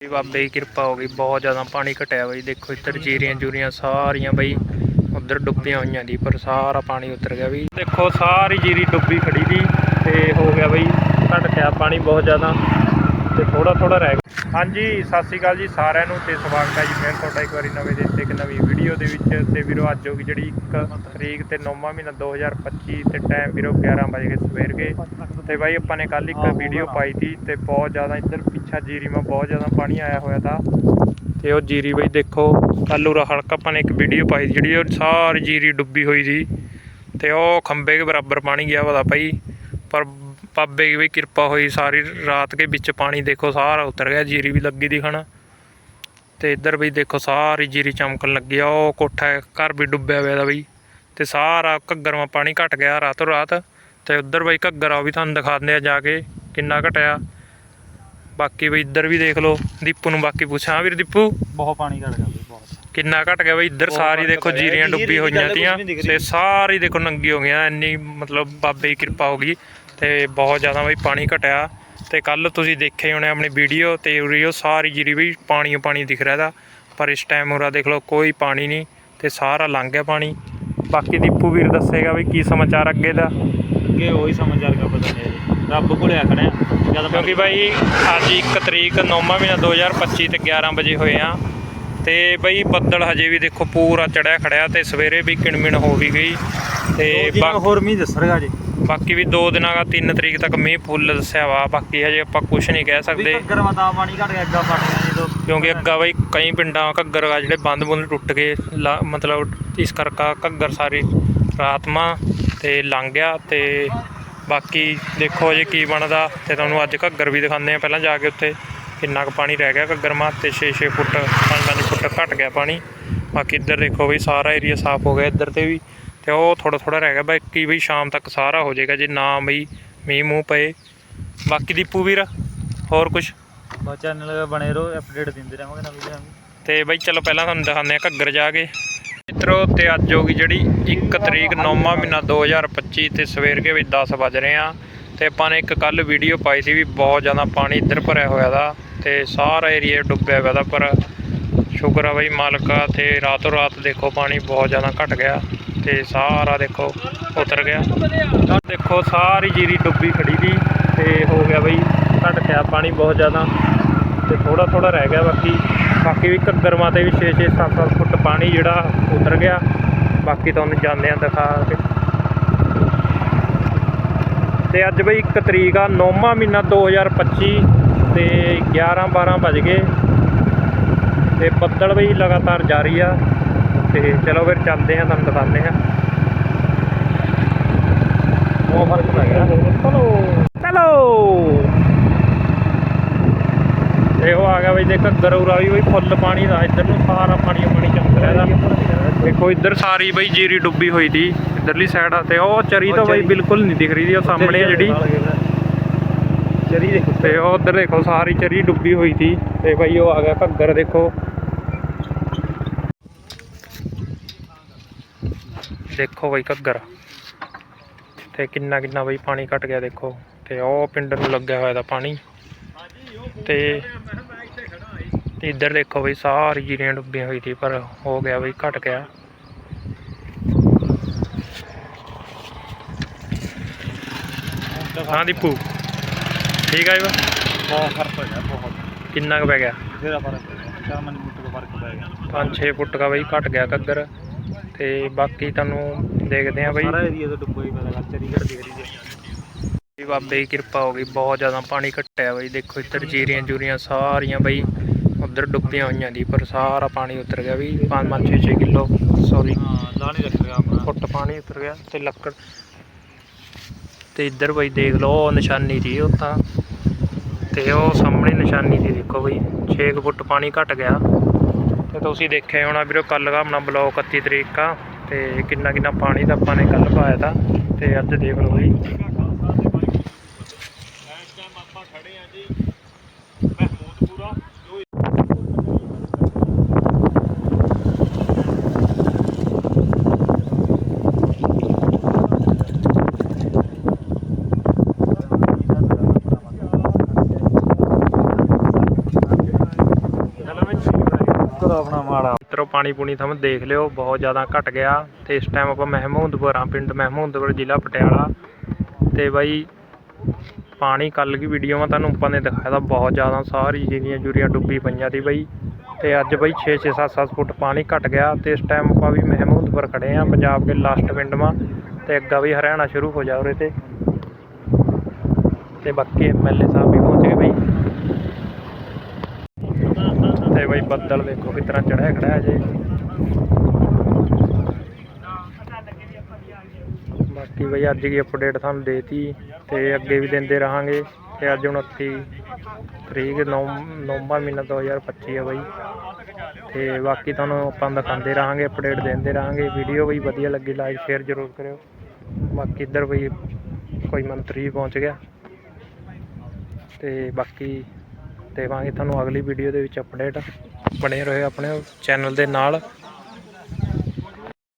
ਜੀ ਬਾਬੇ ਦੀ ਕਿਰਪਾ ਹੋ ਗਈ, ਬਹੁਤ ਜ਼ਿਆਦਾ ਪਾਣੀ ਘਟਿਆ ਬਈ। ਦੇਖੋ ਇੱਧਰ ਜੀਰੀਆਂ ਜੂਰੀਆਂ ਸਾਰੀਆਂ ਬਈ, ਉਧਰ ਡੁੱਬੀਆਂ ਹੋਈਆਂ ਦੀ ਪਰ ਸਾਰਾ ਪਾਣੀ ਉਤਰ ਗਿਆ ਵੀ ਦੇਖੋ ਸਾਰੀ ਜੀਰੀ ਡੁੱਬੀ ਖੜੀ ਦੀ ਤੇ ਹੋ ਗਿਆ ਬਈ ਘਟ ਗਿਆ ਪਾਣੀ ਬਹੁਤ ਜ਼ਿਆਦਾ। ਤੇ ਥੋੜਾ ਥੋੜਾ ਰਹਿ ਗਿਆ ਹਾਂਜੀ ਸਤਿ ਸ਼੍ਰੀ ਅਕਾਲ ਜੀ ਸਾਰਿਆਂ ਨੂੰ ਤੇ ਸਵਾਗਤ ਹੈ ਜੀ ਫਿਰ ਤੁਹਾਡਾ ਇੱਕ ਵਾਰੀ ਨਵੇਂ ਦਿਨ ਤੇ ਇੱਕ ਨਵੀਂ ਵੀਡੀਓ ਦੇ ਵਿੱਚ। ਤੇ ਵੀਰੋ ਅੱਜ ਹੋ ਗਈ ਜਿਹੜੀ 1 ਤਰੀਕ ਤੇ 9ਵਾਂ ਮਹੀਨਾ 2025 ਤੇ ਟਾਈਮ ਵੀਰੋ 11 ਵਜੇ ਸਵੇਰ ਕੇ ਤੇ ਬਾਈ ਆਪਾਂ ਨੇ ਕੱਲ ਇੱਕ ਵੀਡੀਓ ਪਾਈ ਤੀ ਤੇ ਬਹੁਤ ਜ਼ਿਆਦਾ ਇੱਧਰ ਪਿੱਛਾ ਜੀਰੀ ਮਾ ਬਹੁਤ ਜ਼ਿਆਦਾ ਪਾਣੀ ਆਇਆ ਹੋਇਆ ਤਾ। ਤੇ ਉਹ ਜੀਰੀ ਬਈ ਦੇਖੋ ਕੱਲ ਉਰਾ ਹਲਕਾ ਆਪਾਂ ਨੇ ਇੱਕ ਵੀਡੀਓ ਪਾਈ ਜਿਹੜੀ ਉਹ ਸਾਰੀ ਜੀਰੀ ਡੁੱਬੀ ਹੋਈ ਸੀ। ਤੇ ਉਹ ਖੰਬੇ ਦੇ ਬਰਾਬਰ ਪਾਣੀ ਗਿਆ ਵਾ ਭਾਈ ਪਰ ਬਾਬੇ ਦੀ ਵੀ ਕਿਰਪਾ ਹੋਈ, ਸਾਰੀ ਰਾਤ ਕੇ ਵਿੱਚ ਪਾਣੀ ਦੇਖੋ, ਸਾਰਾ ਉਤਰ ਗਿਆ, ਜੀਰੀ ਵੀ ਲੱਗੀ ਦੀ ਦਿਖਣ। ਤੇ ਇੱਧਰ ਵੀ ਦੇਖੋ, ਸਾਰੀ ਜੀਰੀ ਚਮਕਣ ਲੱਗੀ ਆ, ਉਹ ਕੋਠਾ ਘਰ ਵੀ ਡੁੱਬਿਆ ਹੋਇਆ ਦਾ ਬਈ ਤੇ ਸਾਰਾ ਘੱਗਰਵਾਂ ਪਾਣੀ ਘਟ ਗਿਆ ਰਾਤੋਂ ਰਾਤ। ਤੇ ਉੱਧਰ ਬਈ ਘੱਗਰ ਆ, ਉਹ ਵੀ ਤੁਹਾਨੂੰ ਦਿਖਾਉਂਦੇ ਆ ਜਾ ਕੇ, ਕਿੰਨਾ ਘਟਿਆ। ਬਾਕੀ ਬਈ ਇੱਧਰ ਵੀ ਦੇਖ ਲਓ, ਦੀਪੂ ਨੂੰ ਬਾਕੀ ਪੁੱਛਾਂ, ਵੀਰ ਦੀਪੂ? ਬਹੁਤ ਪਾਣੀ ਘਟ ਗਿਆ। ਕਿੰਨਾ ਘਟ ਗਿਆ ਬਈ ਇੱਧਰ ਸਾਰੀ ਦੇਖੋ। ਜੀਰੀਆਂ ਜੀਰੀ ਡੁੱਬੀ ਦੀ ਹੋਈਆਂ ਤੀਆਂ। ਤੇ ਸਾਰੀ ਦੇਖੋ ਨੰਗੀ ਹੋ ਗਈਆਂ ਇੰਨੀ ਮਤਲਬ ਬਾਬੇ ਦੀ ਕਿਰਪਾ ਹੋ ਗਈ ਤੇ ਬਹੁਤ ਜ਼ਿਆਦਾ ਬਈ ਪਾਣੀ ਘਟਿਆ। ਤੇ ਕੱਲ ਤੁਸੀਂ ਦੇਖੇ ਹੋਣੇ ਆਪਣੀ ਵੀਡੀਓ ਤੇ ਉਰੀ ਉਹ ਸਾਰੀ ਜੀਰੀ ਵੀ ਪਾਣੀ ਪਾਣੀ ਦਿਖ ਰਿਹਾ ਦਾ ਪਰ ਇਸ ਟਾਈਮ ਉਰਾ ਦੇਖ ਲਓ ਕੋਈ ਪਾਣੀ ਨਹੀਂ ਤੇ ਸਾਰਾ ਲੰਘ ਗਿਆ ਪਾਣੀ। ਬਾਕੀ ਦੀਪੂ ਵੀਰ ਦੱਸੇਗਾ ਵੀ ਕੀ ਸਮਾਚਾਰ ਅੱਗੇ ਦਾ। ਅੱਗੇ ਉਹੀ ਆ ਗਿਆ ਪਤਾ ਨਹੀਂ ਰੱਬ ਕੋਲੇ ਆ ਖੜੇ ਆ ਜਦ ਕਿਉਂਕਿ ਬਾਈ ਅੱਜ 1 ਤਰੀਕ 9ਵਾਂ ਮਹੀਨਾ 2025 ਤੇ 11 ਵਜੇ ਹੋਏ ਆ। ਤੇ ਬਈ ਬੱਦਲ ਹਜੇ ਵੀ ਦੇਖੋ ਪੂਰਾ ਚੜਿਆ ਖੜਿਆ ਤੇ ਸਵੇਰੇ ਵੀ ਕਿਣਮਿਣ ਹੋ ਵੀ ਗਈ ਤੇ ਹੋਰ ਮੀਂਹ ਦੱਸਰਗਾ ਜੀ। ਬਾਕੀ ਵੀ 2 ਦਿਨਾਂ ਦਾ 3 ਤਰੀਕ ਤੱਕ ਮੀਂਹ ਫੁੱਲ ਦੱਸਿਆ ਵਾ ਬਾਕੀ ਹਜੇ ਆਪਾਂ ਕੁਝ ਨਹੀਂ ਕਹਿ ਸਕਦੇ। ਘੱਗਰ ਮਤਾ ਪਾਣੀ ਘਟ ਗਿਆ ਅੱਗਾ ਪਾਣੀ ਜਦੋਂ ਕਿਉਂਕਿ ਅੱਗਾ ਬਈ ਕਈ ਪਿੰਡਾਂ ਘੱਗਰ ਆ ਜਿਹੜੇ ਬੰਦ ਬੁੰਦ ਟੁੱਟ ਗਏ ਮਤਲਬ ਇਸ ਕਰਕੇ ਘੱਗਰ ਸਾਰੀ ਰਾਤਮਾ ਤੇ ਲੰਘ ਗਿਆ ਤੇ ਬਾਕੀ ਦੇਖੋ ਜੇ ਕੀ ਬਣਦਾ ਤੇ ਤੁਹਾਨੂੰ ਅੱਜ ਘੱਗਰ ਵੀ ਦਿਖਾਉਂਦੇ ਆ ਪਹਿਲਾਂ ਜਾ ਕੇ ਉੱਥੇ ਕਿੰਨਾ ਕੁ ਪਾਣੀ ਰਹਿ ਗਿਆ ਘੱਗਰ ਮਾ ਤੇ 6-6 ਫੁੱਟ 5-5 ਫੁੱਟ ਘਟ ਗਿਆ ਪਾਣੀ। ਬਾਕੀ ਇੱਧਰ ਦੇਖੋ ਬਈ ਸਾਰਾ ਏਰੀਆ ਸਾਫ਼ ਹੋ ਗਿਆ ਇੱਧਰ ਤੇ ਵੀ। ਤੇ ਉਹ ਥੋੜਾ ਥੋੜਾ ਰਹਿ ਗਿਆ। ਬਾਕੀ ਬਈ ਸ਼ਾਮ ਤੱਕ ਸਾਰਾ ਹੋ ਜਾਏਗਾ ਜੇ ਨਾ ਬਈ ਮੀਂਹ ਮੂੰਹ ਪਏ। ਬਾਕੀ ਦੀਪੂ ਵੀਰ ਹੋਰ ਕੁਝ ਬਾ ਚੈਨਲ ਬਣੇ ਰਹੋ ਅਪਡੇਟ ਦਿੰਦੇ ਰਹਾਂਗੇ ਨਵੀਂ ਨਵੀਂ। ਤੇ ਬਈ ਚਲੋ ਪਹਿਲਾਂ ਤੁਹਾਨੂੰ ਦਿਖਾਉਂਦੇ ਆ ਘੱਗਰ ਜਾ ਕੇ। ਮਿੱਤਰੋ ਤੇ ਅੱਜ ਹੋ ਗਈ ਜਿਹੜੀ 1 ਤਰੀਕ 9ਵਾਂ ਮਹੀਨਾ 2025 ਤੇ ਸਵੇਰ ਦੇ ਵਿੱਚ 10 ਵੱਜ ਰਹੇ ਆ ਤੇ ਆਪਾਂ ਨੇ ਇੱਕ ਕੱਲ ਵੀਡੀਓ ਪਾਈ ਸੀ ਵੀ ਬਹੁਤ ਜ਼ਿਆਦਾ ਪਾਣੀ ਇੱਧਰ ਭਰਿਆ ਹੋਇਆ ਦਾ ਤੇ ਸਾਰਾ ਏਰੀਆ ਡੁੱਬਿਆ ਹੋਇਆ ਦਾ ਪਰ ਸ਼ੁਕਰ ਆ ਬਈ ਮਾਲਕਾ ਤੇ ਰਾਤੋਂ ਰਾਤ ਦੇਖੋ ਪਾਣੀ ਬਹੁਤ ਜ਼ਿਆਦਾ ਘਟ ਗਿਆ ਤੇ ਸਾਰਾ ਦੇਖੋ ਉਤਰ ਗਿਆ। ਆਹ ਦੇਖੋ, ਸਾਰੀ ਜੀਰੀ ਡੁੱਬੀ ਖੜੀ ਦੀ ਤੇ ਹੋ ਗਿਆ ਬਈ ਘਟ ਗਿਆ ਪਾਣੀ ਬਹੁਤ ਜ਼ਿਆਦਾ ਤੇ ਥੋੜਾ ਥੋੜਾ ਰਹਿ ਗਿਆ ਬਾਕੀ। ਬਾਕੀ ਵੀ ਘੱਗਰਵਾਂ 'ਤੇ ਵੀ 6 6 7 7 ਫੁੱਟ ਪਾਣੀ ਜਿਹੜਾ ਉਤਰ ਗਿਆ। ਬਾਕੀ ਤੁਹਾਨੂੰ ਜਾਂਦੇ ਆ ਦਿਖਾ ਕੇ। ਤੇ ਅੱਜ ਬਈ 1 ਤਰੀਕ ਆ 9ਵਾਂ ਮਹੀਨਾ 2025 ਤੇ 11 12 ਵੱਜ ਗਏ। ਤੇ ਬੱਦਲ ਬਈ ਲਗਾਤਾਰ ਜਾਰੀ ਆ। ਤੇ ਚਲੋ ਫਿਰ ਚੱਲਦੇ ਆ ਤੁਹਾਨੂੰ ਦਿਖਾਉਂਦੇ ਆ ਬਹੁਤ ਫ਼ਰਕ ਪੈ ਗਿਆ। ਚਲੋ। ਚਲੋ। ਤੇ ਉਹ ਆ ਗਿਆ ਬਈ ਦੇਖ ਗਰੂਰਾ ਵੀ ਬਈ ਫੁੱਲ ਪਾਣੀ ਦਾ ਇੱਧਰ ਨੂੰ ਸਾਰਾ ਪਾਣੀ ਪਾਣੀ ਚਮਕ ਰਿਹਾ ਦਾ ਦੇਖੋ ਇੱਧਰ ਸਾਰੀ ਬਈ ਜੀਰੀ ਡੁੱਬੀ ਹੋਈ ਦੀ ਇੱਧਰਲੀ ਸਾਈਡ ਆ ਤੇ ਉਹ ਚਰੀ ਤਾਂ ਬਈ ਬਿਲਕੁਲ ਨਹੀਂ ਦਿਖ ਰਹੀ ਦੀ ਉਹ ਸਾਹਮਣੇ ਜਿਹੜੀ। ਚਰੀ ਦੇਖੋ। ਤੇ ਉਹ ਉੱਧਰ ਦੇਖੋ ਸਾਰੀ ਚਰੀ ਡੁੱਬੀ ਹੋਈ ਸੀ ਤੇ ਬਈ ਉਹ ਆ ਗਿਆ ਘੱਗਰ ਦੇਖੋ। ਦੇਖੋ ਬਈ ਘੱਗਰ। ਤੇ ਕਿੰਨਾ ਕਿੰਨਾ ਬਈ ਪਾਣੀ ਘਟ ਗਿਆ ਦੇਖੋ। ਤੇ ਉਹ ਪਿੰਡ ਨੂੰ ਲੱਗਿਆ ਹੋਇਆ ਦਾ ਪਾਣੀ। ਤੇ ਤੇ ਇੱਧਰ ਦੇਖੋ ਬਈ ਸਾਰੀ ਜੀਰੀਆਂ ਡੁੱਬੀਆਂ ਹੋਈ ਸੀ ਪਰ ਹੋ ਗਿਆ ਬਈ ਘਟ ਗਿਆ। ਹਾਂ ਦੀਪੂ ਠੀਕ ਆ ਜੀ? ਬਹੁਤ ਫ਼ਰਕ ਪੈ ਗਿਆ ਬਹੁਤ। ਕਿੰਨਾ ਕੁ ਪੈ ਗਿਆ? ਤੇਰਾ ਫ਼ਰਕ ਪੈ ਗਿਆ ਚਾਰ ਮਨ ਮੁੱਟ ਦਾ ਫ਼ਰਕ ਪੈ ਗਿਆ। 5-6 ਫੁੱਟ ਦਾ ਬਈ ਘਟ ਗਿਆ ਘੱਗਰ। ਤੇ ਬਾਕੀ ਤੁਹਾਨੂੰ ਦੇਖਦੇ ਆ ਬਈ। ਸਾਰਾ ਏਰੀਆ ਤਾਂ ਡੁੱਬਾ ਹੀ ਪਤਾ ਗੱਲ ਚਰੀ ਘੜ ਦੀ ਰਹੀ ਹੈ ਬਾਬੇ ਦੀ ਕਿਰਪਾ ਹੋ ਗਈ ਬਹੁਤ ਜ਼ਿਆਦਾ ਪਾਣੀ ਘਟਿਆ ਬਈ ਦੇਖੋ ਇੱਧਰ ਜੀਰੀਆਂ ਜੂਰੀਆਂ ਸਾਰੀਆਂ ਬਈ ਉਧਰ ਡੁੱਬੀਆਂ ਹੋਈਆਂ ਦੀ ਪਰ ਸਾਰਾ ਪਾਣੀ ਉਤਰ ਗਿਆ ਵੀ 5-5 6-6 ਕਿਲੋ ਸੌਰੀ ਹਾਂ ਲਾ ਨਹੀਂ ਰੱਖ ਰਿਹਾ ਆਪਣਾ। ਫੁੱਟ ਪਾਣੀ ਉਤਰ ਗਿਆ ਤੇ ਲੱਕੜ। ਤੇ ਇੱਧਰ ਬਈ ਦੇਖ ਲਓ ਨਿਸ਼ਾਨੀ ਸੀ ਉਹ ਤਾਂ। ਤੇ ਉਹ ਸਾਹਮਣੇ ਨਿਸ਼ਾਨੀ ਸੀ ਦੇਖੋ ਬਈ 6 ਕੁ ਫੁੱਟ ਪਾਣੀ ਘਟ ਗਿਆ। ਤੇ ਤੁਸੀਂ ਦੇਖਿਆ ਹੋਣਾ ਵੀਰੋ ਕੱਲ ਦਾ ਆਪਣਾ ਬਲੌਗ 31 ਤਰੀਕ ਆ ਤੇ ਕਿੰਨਾ ਕਿੰਨਾ ਪਾਣੀ ਦਾ ਆਪਾਂ ਨੇ ਕੱਲ ਪਾਇਆ ਤਾ ਤੇ ਅੱਜ ਦੇਖ ਲਓ ਜੀ ਇਸ ਟਾਈਮ ਆਪਾਂ ਖੜੇ ਆ ਜੀ ਮਹਿਮੂਦਪੁਰਾ ਜੋ ਸ਼ੁਕਰ ਆਪਣਾ ਮਾੜਾ। ਮਿੱਤਰੋ, ਪਾਣੀ ਪੂਣੀ ਤੁਹਾਨੂੰ ਦੇਖ ਲਿਓ, ਬਹੁਤ ਜ਼ਿਆਦਾ ਘਟ ਗਿਆ। ਤੇ ਇਸ ਟਾਈਮ ਆਪਾਂ ਮਹਿਮੂਦਪੁਰ ਆ ਪਿੰਡ ਮਹਿਮੂਦਪੁਰ, ਜ਼ਿਲ੍ਹਾ ਪਟਿਆਲਾ। ਤੇ ਬਾਈ, ਪਾਣੀ ਕੱਲ ਦੀ ਵੀਡੀਓ ਮੈਂ ਤੁਹਾਨੂੰ ਆਪਾਂ ਨੇ ਦਿਖਾਇਆ ਤਾਂ ਬਹੁਤ ਜ਼ਿਆਦਾ, ਸਾਰੀ ਜਿਹੜੀਆਂ ਜੁਰੀਆਂ ਡੁੱਬੀ ਪਈਆਂ ਸੀ ਬਾਈ। ਤੇ ਅੱਜ ਬਾਈ 6 6 7 7 ਫੁੱਟ ਪਾਣੀ ਘਟ ਗਿਆ। ਤੇ ਇਸ ਟਾਈਮ ਆਪਾਂ ਵੀ ਮਹਿਮੂਦਪੁਰ ਖੜੇ ਆ ਪੰਜਾਬ ਦੇ ਲਾਸਟ ਪਿੰਡ ਮਾ ਤੇ ਅੱਗਾ ਵੀ ਹਰਿਆਣਾ ਸ਼ੁਰੂ ਹੋ ਜਾ ਉਰੇ ਤੇ। ਤੇ ਬਾਕੀ ਐਮਐਲਏ ਸਾਹਿਬ ਵੀ ਪਹੁੰਚ ਗਏ ਬਾਈ। ਤੇ ਬਾਈ ਬੱਦਲ ਵੇਖੋ ਕਿਸ ਤਰ੍ਹਾਂ ਚੜਿਆ ਖੜਾ ਜੇ। ਬਾਕੀ ਬਈ ਅੱਜ ਦੀ ਅਪਡੇਟ ਤੁਹਾਨੂੰ ਦੇਤੀ ਤੇ ਅੱਗੇ ਵੀ ਦਿੰਦੇ ਰਹਾਂਗੇ ਤੇ ਅੱਜ 29 ਤਰੀਕ ਨੌ ਨਵੰਬਰ ਮਹੀਨਾ 2025 ਹੈ ਬਾਈ। ਤੇ ਬਾਕੀ ਤੁਹਾਨੂੰ ਆਪਾਂ ਦਿਖਾਉਂਦੇ ਰਹਾਂਗੇ ਅਪਡੇਟ ਦਿੰਦੇ ਰਹਾਂਗੇ। ਵੀਡੀਓ ਬਈ ਵਧੀਆ ਲੱਗੀ ਲਾਈਕ ਸ਼ੇਅਰ ਜ਼ਰੂਰ ਕਰਿਓ। ਬਾਕੀ ਇੱਧਰ ਬਈ ਕੋਈ ਮੰਤਰੀ ਪਹੁੰਚ ਗਿਆ। ਤੇ ਬਾਕੀ ਦੇਵਾਂਗੇ। ਤੁਹਾਨੂੰ ਅਗਲੀ ਵੀਡੀਓ ਦੇ ਵਿੱਚ ਅਪਡੇਟ ਬਣੇ ਰਹੋ ਆਪਣੇ ਚੈਨਲ ਦੇ ਨਾਲ।